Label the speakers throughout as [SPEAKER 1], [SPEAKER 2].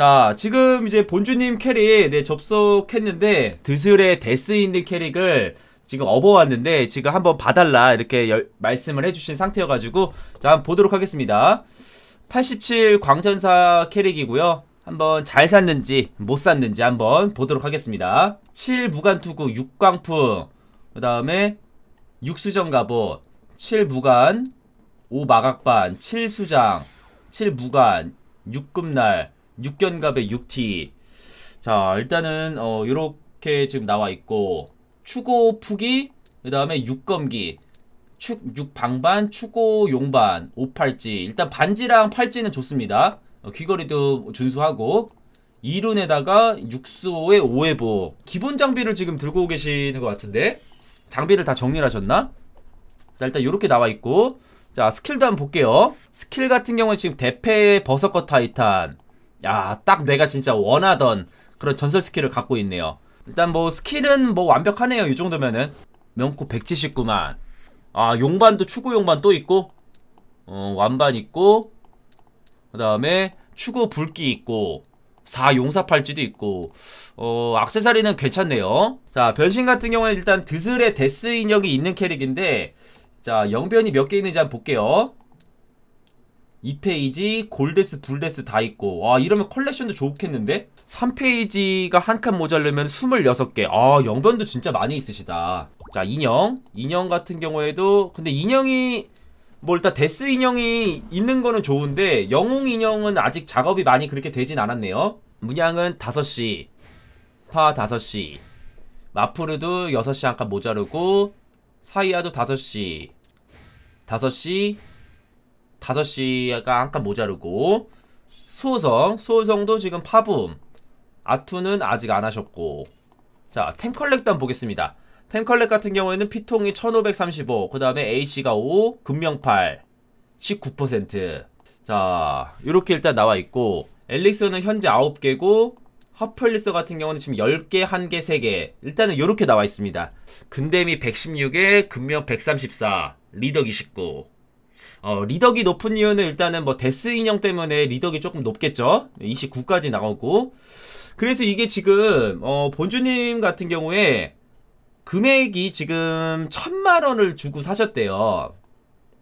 [SPEAKER 1] 자, 지금 이제 본주님 캐릭 네, 접속했는데 드슬의 데스 있는 캐릭을 지금 업어왔는데 지금 한번 봐달라 이렇게 열- 말씀을 해주신 상태여가지고 자 한번 보도록 하겠습니다. 87 광전사 캐릭이고요. 한번 잘 샀는지 못 샀는지 한번 보도록 하겠습니다. 7 무간투구 6광풍 그 다음에 6수정 갑옷 7 무간 5 마각반 7 수장 7 무간 6금날 6견갑의 6T 자 일단은 어 요렇게 지금 나와 있고 추고 푸기 그 다음에 6검기 축 6방반 추고 용반 5팔찌. 일단 반지랑 팔찌는 좋습니다. 어, 귀걸이도 준수하고 이룬에다가 육수의 오해복 기본 장비를 지금 들고 계시는 것 같은데 장비를 다 정리를 하셨나? 자 일단 요렇게 나와 있고 자 스킬도 한번 볼게요. 스킬 같은 경우는 지금 대패 버서커 타이탄 야 딱 내가 진짜 원하던 그런 전설 스킬을 갖고 있네요. 일단 뭐 스킬은 뭐 완벽하네요 이 정도면은. 명코 179만. 아 용반도 추구 용반 또 있고 어 완반 있고 그 다음에 추구 불기 있고 4 용사팔찌도 있고 어 악세사리는 괜찮네요. 자 변신 같은 경우는 일단 드슬의 데스 인형이 있는 캐릭인데 자 영변이 몇 개 있는지 한번 볼게요 2페이지 골데스 불데스 다 있고. 와 이러면 컬렉션도 좋겠는데? 3페이지가 한 칸 모자르면 26개. 아 영변도 진짜 많이 있으시다. 자 인형. 인형 같은 경우에도 근데 인형이 뭐 일단 데스 인형이 있는 거는 좋은데 영웅 인형은 아직 작업이 많이 그렇게 되진 않았네요. 문양은 5시. 파 5시. 마프르도 6시 한 칸 모자르고 사이아도 5시. 5시 5시가 한 칸 모자르고 소성 소성도 지금 파붐 아투는 아직 안 하셨고 자 템컬렉도 한번 보겠습니다 템컬렉 같은 경우에는 피통이 1535 그 다음에 A씨가 5 금명팔 19%자 이렇게 일단 나와 있고 엘릭서는 현재 9개고 허플리서 같은 경우는 지금 10개, 1개, 3개. 일단은 이렇게 나와 있습니다. 근데미 116에 금명 134, 리덕 29. 어, 리덕이 높은 이유는 일단은 뭐 데스 인형 때문에 리덕이 조금 높겠죠. 29까지 나오고. 그래서 이게 지금 어, 본주님 같은 경우에 금액이 지금 천만 원을 주고 사셨대요.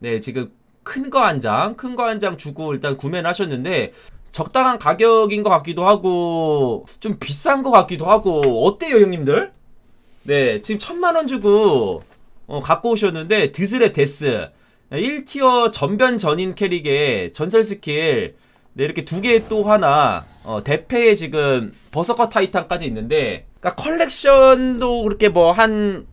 [SPEAKER 1] 네, 지금 큰 거 한 장, 큰 거 한 장 주고 일단 구매를 하셨는데 적당한 가격인 것 같기도 하고 좀 비싼 것 같기도 하고 어때요, 형님들? 네, 지금 천만 원 주고 어, 갖고 오셨는데 드슬의 데스 1티어 전변 전인 캐릭의 전설 스킬 네, 이렇게 두 개 또 하나 어, 대패에 지금 버서커 타이탄까지 있는데 그러니까 컬렉션도 그렇게 뭐 한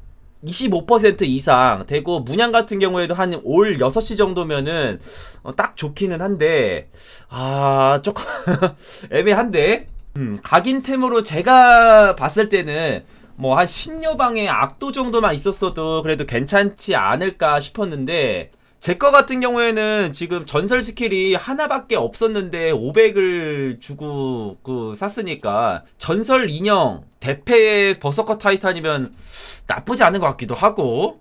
[SPEAKER 1] 25% 이상 되고 문양 같은 경우에도 한 올 6시 정도면은 어, 딱 좋기는 한데 아 조금 애매한데 음, 각인템으로 제가 봤을 때는 뭐 한 신여방의 악도 정도만 있었어도 그래도 괜찮지 않을까 싶었는데 제 거 같은 경우에는 지금 전설 스킬이 하나밖에 없었는데 500을 주고 그 샀으니까 전설 인형 대패의 버서커 타이탄이면 나쁘지 않은 것 같기도 하고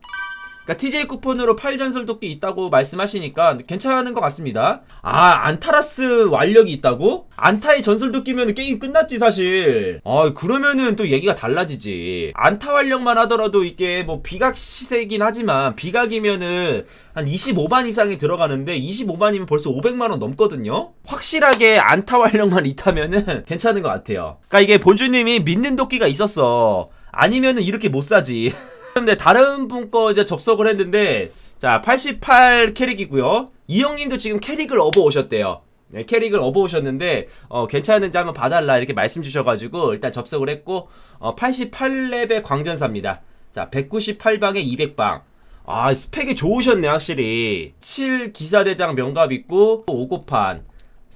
[SPEAKER 1] 그러니까 TJ 쿠폰으로 8전설 도끼 있다고 말씀하시니까 괜찮은 것 같습니다. 아, 안타라스 완력이 있다고? 안타의 전설 도끼면 게임 끝났지, 사실. 아, 그러면은 또 얘기가 달라지지. 안타 완력만 하더라도 이게 뭐 비각 시세이긴 하지만 비각이면은 한 25만 이상이 들어가는데 25만이면 벌써 500만원 넘거든요? 확실하게 안타 완력만 있다면은 괜찮은 것 같아요. 그러니까 이게 본주님이 믿는 도끼가 있었어. 아니면은 이렇게 못 사지. 근데 다른 분 거 이제 접속을 했는데 자 88 캐릭이고요. 이 형님도 지금 캐릭을 업어 오셨대요. 네, 캐릭을 업어 오셨는데 어, 괜찮은지 한번 봐달라 이렇게 말씀 주셔가지고 일단 접속을 했고 어, 88렙의 광전사입니다. 자 198방에 200방. 아 스펙이 좋으셨네 확실히. 7 기사대장 명갑 있고 5고판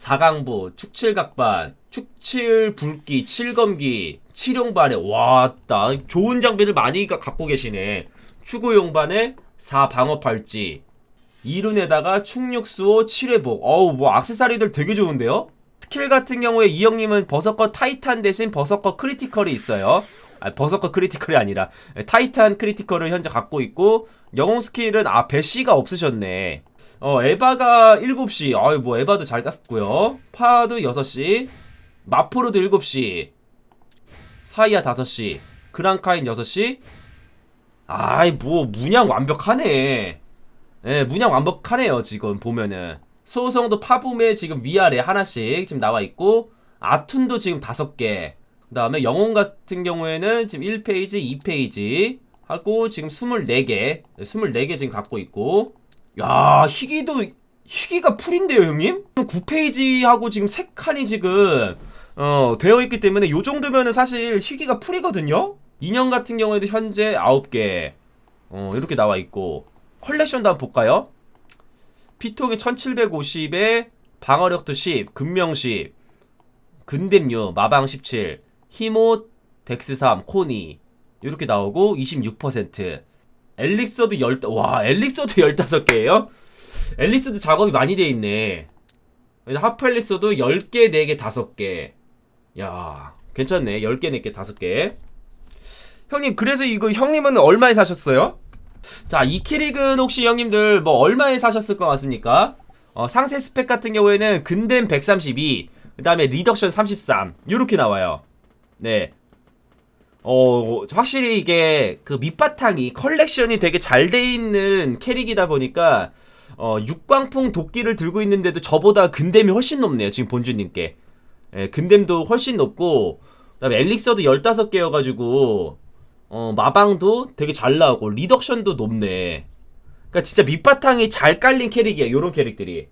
[SPEAKER 1] 4강부 축칠각반 축칠 불기 7검기 7용반에 와따 좋은 장비를 많이 가- 갖고 계시네. 추구용반에 4방어팔찌 이룬에다가 충육수호 7회복. 어우 뭐 악세사리들 되게 좋은데요? 스킬 같은 경우에 이 형님은 버서커 타이탄 대신 버서커 크리티컬이 있어요. 아 버서커 크리티컬이 아니라 타이탄 크리티컬을 현재 갖고 있고 영웅 스킬은 아 배시가 없으셨네 어 에바가 7시. 아유 뭐 에바도 잘 갔고요. 파도 6시. 마포로드 7시. 사이아 5시. 그랑카인 6시. 아이 뭐 문양 완벽하네. 예 문양 완벽하네요 지금 보면은. 소성도 파붐에 지금 위아래 하나씩 지금 나와 있고 아툰도 지금 5개. 그 다음에 영혼 같은 경우에는 지금 1페이지 2페이지 하고 지금 24개. 24개 지금 갖고 있고 야 희귀도 희귀가 풀인데요 형님? 9페이지하고 지금 3칸이 지금 어 되어 있기 때문에 요 정도면은 사실 희귀가 풀이거든요? 인형 같은 경우에도 현재 9개 어 이렇게 나와 있고 컬렉션도 한번 볼까요? 피통이 1750에 방어력도 10 근명 10 근댐류 마방 17 히모 덱스 3 코니 이렇게 나오고 26% 엘릭서도 10, 와 엘릭서도 15개예요? 엘릭서도 작업이 많이 돼 있네 하펠리서도 10개, 4개, 5개 야 괜찮네 10개, 4개, 5개 형님 그래서 이거 형님은 얼마에 사셨어요? 자, 이 캐릭은 혹시 형님들 뭐 얼마에 사셨을 것 같습니까? 어, 상세 스펙 같은 경우에는 근댐 132, 그 다음에 리덕션 33, 요렇게 나와요. 네. 어, 확실히 이게 그 밑바탕이 컬렉션이 되게 잘 돼 있는 캐릭이다 보니까 어, 육광풍 도끼를 들고 있는데도 저보다 근댐이 훨씬 높네요. 지금 본주님께. 예, 근댐도 훨씬 높고, 그 다음에 엘릭서도 15개여가지고, 어, 마방도 되게 잘 나오고, 리덕션도 높네. 그니까 진짜 밑바탕이 잘 깔린 캐릭이에요. 요런 캐릭들이.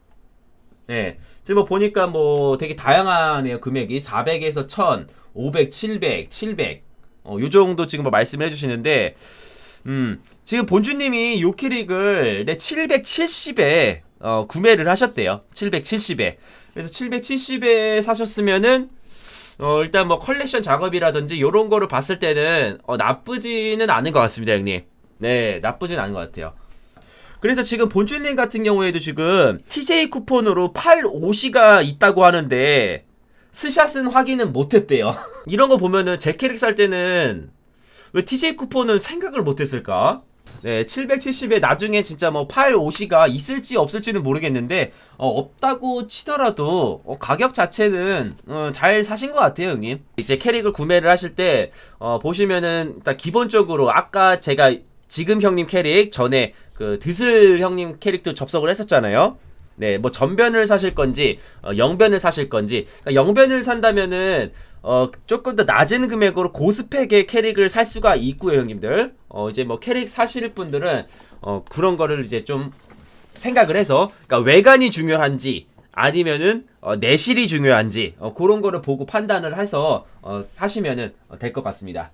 [SPEAKER 1] 예. 지금 뭐 보니까 뭐 되게 다양하네요. 금액이. 400에서 1000, 500, 700, 700. 어, 요 정도 지금 뭐 말씀을 해주시는데, 음, 지금 본주님이 요 캐릭을 네, 770에 어, 구매를 하셨대요. 770에. 그래서 770에 사셨으면은 어, 일단 뭐 컬렉션 작업이라든지 요런 거를 봤을 때는 어, 나쁘지는 않은 것 같습니다, 형님. 네, 나쁘진 않은 것 같아요. 그래서 지금 본주님 같은 경우에도 지금 TJ 쿠폰으로 850가 있다고 하는데 스샷은 확인은 못했대요. 이런 거 보면은 제 캐릭 살 때는 왜 TJ 쿠폰은 생각을 못했을까? 네, 770에 나중에 진짜 뭐 850가 있을지 없을지는 모르겠는데 어, 없다고 치더라도 어, 가격 자체는 어, 잘 사신 것 같아요, 형님. 이제 캐릭을 구매를 하실 때 어, 보시면은 일단 기본적으로 아까 제가 지금 형님 캐릭 전에 그 드슬 형님 캐릭도 접속을 했었잖아요. 네, 뭐 전변을 사실 건지 어, 영변을 사실 건지 그러니까 영변을 산다면은 어 조금 더 낮은 금액으로 고스펙의 캐릭을 살 수가 있고요, 형님들. 어 이제 뭐 캐릭 사실 분들은 어 그런 거를 이제 좀 생각을 해서 그러니까 외관이 중요한지 아니면은 어, 내실이 중요한지 어, 그런 거를 보고 판단을 해서 어, 사시면은 될 것 같습니다.